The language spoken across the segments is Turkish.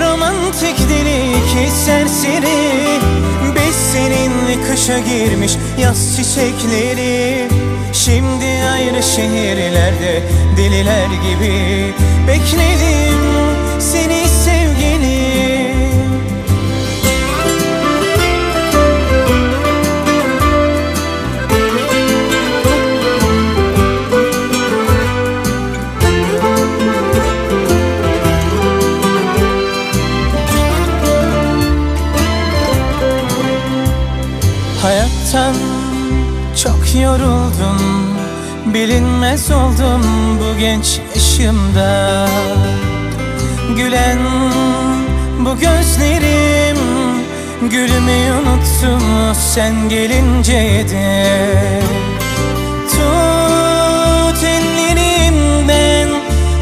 romantik deli iki serseri Biz seninle kışa girmiş yaz çiçekleri. Şimdi ayrı şehirlerde deliler gibi Bekledim Hayattan çok yoruldum. Bilinmez oldum bu genç yaşımda. Gülen bu gözlerim Gülmeyi unuttum. Sen gelince de Tut ellerimden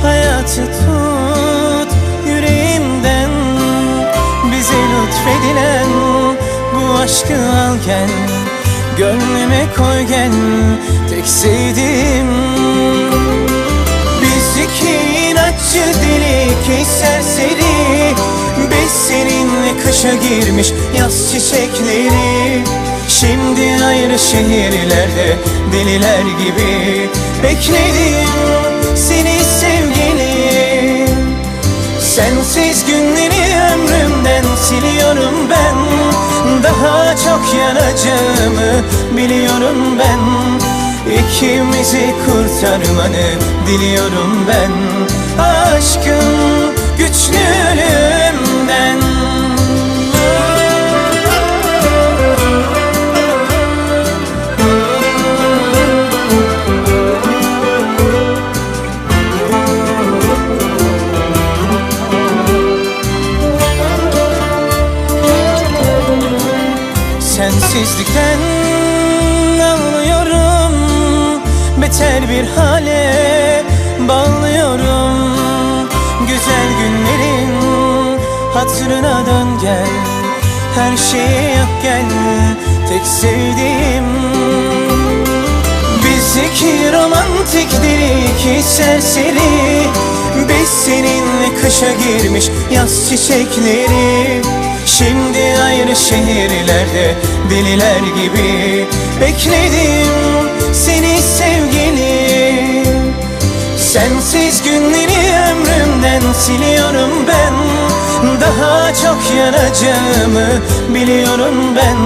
Hayatı tut yüreğimden. Bize lütfedilen aşkı al gel Gönlüme koy gel tek sevdiğim. Biz iki inatçı deli iki serseri Biz seninle kışa girmiş yaz çiçekleri. Şimdi ayrı şehirlerde deliler gibi Bekledim seni sevgilim Sensiz günleri ömrümden siliyorum ben Daha çok yanacağımı biliyorum ben. İkimizi kurtarmanı diliyorum ben. Aşkın güçlü Sensizlikten anlıyorum Beter bir hale bağlıyorum. Güzel günlerin hatırına dön gel. Her şeyi yap gel tek sevdiğim. Biz iki romantik deli iki serseri Biz seninle kışa girmiş yaz çiçekleri. Şimdi ayrı şehirlerde deliler gibi. Bekledim seni sevgilim Sensiz günleri ömrümden siliyorum ben. Daha çok yanacağımı biliyorum ben.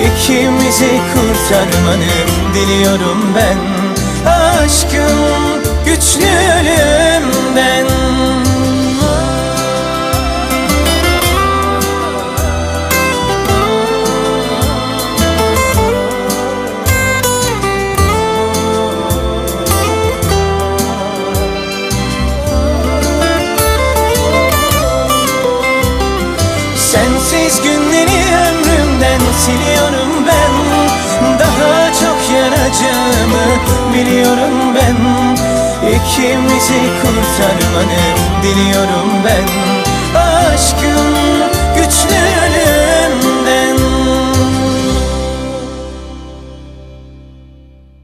İkimizi kurtarmanı diliyorum ben. Aşkım güçlü ölümden Sensiz günleri ömrümden siliyorum ben. Daha çok yanacağımı biliyorum ben. İkimizi kurtarmanı diliyorum ben. Aşkım